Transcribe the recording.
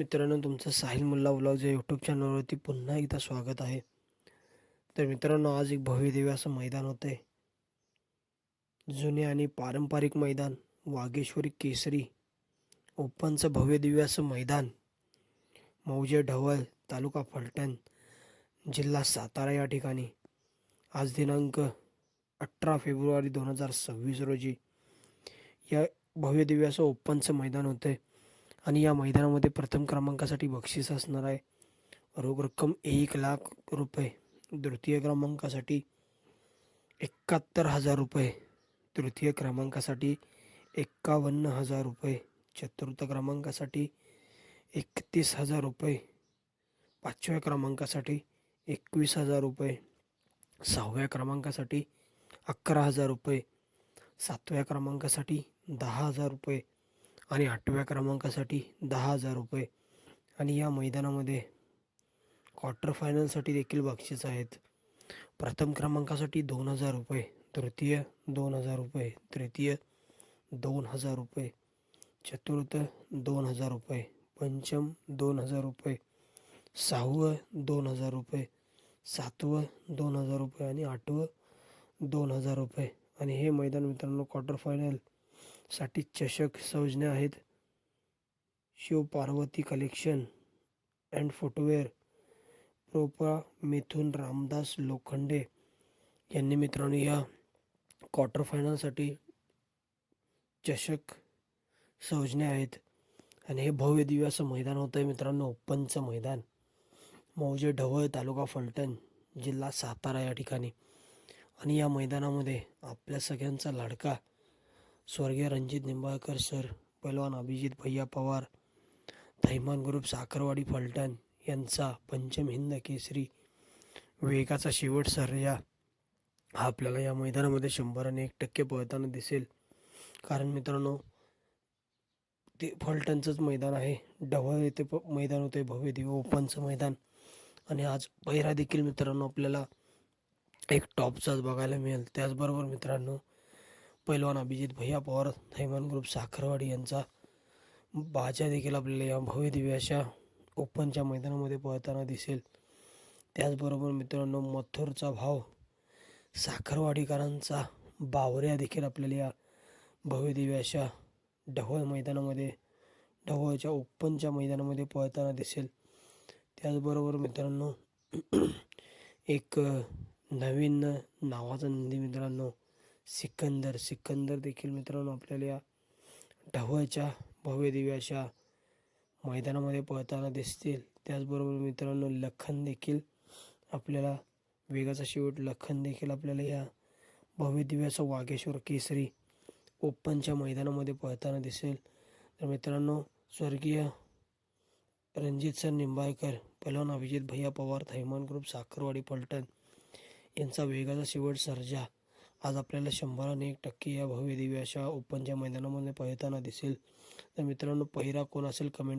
मित्रांनो तुमचं साहिल मुल्ला ब्लॉग या यूट्यूब चॅनलवरती पुन्हा एकदा स्वागत आहे. तर मित्रांनो आज एक भव्यदेवी असं मैदान होते जुने आणि पारंपरिक मैदान वागेश्वरी केसरी. ओपनचं भव्यदेवी असं मैदान. मौजे ढवळ तालुका फलटण जिल्हा सातारा या ठिकाणी. आज दिनांक अठरा फेब्रुवारी दोन हजार सव्वीस रोजी. या भव्य असं ओपनचं मैदान होतं आहे आणि या मैदानामध्ये प्रथम क्रमांकासाठी बक्षीस असणार आहे. रोख रक्कम एक लाख रुपये. तृतीय क्रमांकासाठी एकाहत्तर हजार रुपये. तृतीय क्रमांकासाठी एक्कावन्न हजार रुपये. चतुर्थ क्रमांकासाठी एकतीस हजार रुपये. पाचव्या क्रमांकासाठी एकवीस हजार रुपये. सहाव्या क्रमांकासाठी अकरा हजार रुपये. सातव्या क्रमांकासाठी दहा हजार रुपये. आणि आठव्या क्रमांकासाठी दहा हजार रुपये. आणि या मैदानामध्ये क्वार्टर फायनलसाठी देखील बक्षीस आहेत. प्रथम क्रमांकासाठी दोन हजार रुपये तृतीय दोन हजार रुपये तृतीय दोन हजार रुपये चतुर्थ दोन हजार रुपये पंचम दोन हजार रुपये सहावं दोन हजार रुपये सातवं दोन हजार रुपये आणि आठवं दोन हजार रुपये. आणि हे मैदान मित्रांनो क्वार्टर फायनल साठी चषक संज्ञा आहेत. Shiv Parvati collection and footwear प्रोपा Mithun Ramdas Lokhande यांनी मित्रांनो या क्वार्टर फायनलसाठी चषक संज्ञा आहेत. आणि हे भव्य दिव्य असं मैदान होतं आहे मित्रांनो ओपनचं मैदान. मौजे ढवळ तालुका फलटण जिल्हा सातारा या ठिकाणी. आणि या मैदानामध्ये आपल्या सगळ्यांचा लाडका स्वर्गीय रणजित निंबाळकर सर पैलवान अभिजित भैया पवार थैमान ग्रुप साखरवाडी फलटण यांचा पंचम हिंद केसरी वेगाचा शेवट सर्या हा आपल्याला या मैदानामध्ये शंभर आणि एक टक्के पळताना दिसेल. कारण मित्रांनो ते फलटणचंच मैदान आहे. ढवळ येथे प मैदान होते भव्य दिव्य ओपनचं मैदान. आणि आज पहिरा देखील मित्रांनो आपल्याला एक टॉपचाच बघायला मिळेल. त्याचबरोबर मित्रांनो पैलवान अभिजित भैया पवार थैमान ग्रुप साखरवाडी यांचा बाजा देखील आपल्याला या भव्य दिव्य अशा ओपनच्या मैदानामध्ये पळताना दिसेल. त्याचबरोबर मित्रांनो मथुरचा भाव साखरवाडीकरांचा बावऱ्या देखील आपल्याला या भव्य दिव्य अशा ढवळ मैदानामध्ये ढवळच्या ओपनच्या मैदानामध्ये पळताना दिसेल. त्याचबरोबर मित्रांनो एक नवीन नावाचा नंदी मित्रांनो सिकंदर सिकंदर देखील मित्रांनो आपल्याला या ढवळच्या भव्य दिव्य अशा मैदानामध्ये पळताना दिसतील. त्याचबरोबर मित्रांनो लखन देखील आपल्याला वेगाचा शेवट लखन देखील आपल्याला या भव्य दिव्याचा वाघेश्वर केसरी ओपनच्या मैदानामध्ये पळताना दिसेल. तर मित्रांनो स्वर्गीय रणजित सर निंबाळकर पलवान अभिजित भैया पवार थैमान ग्रुप साखरवाडी पलटण यांचा वेगाचा शेवट सर्जा आज आपल्याला शंभर आणि एक टक्के या भव्य दिव्य अशा ओपनच्या मैदानामध्ये पहिताना दिसेल. तर मित्रांनो पहिरा कोण असेल कमेंट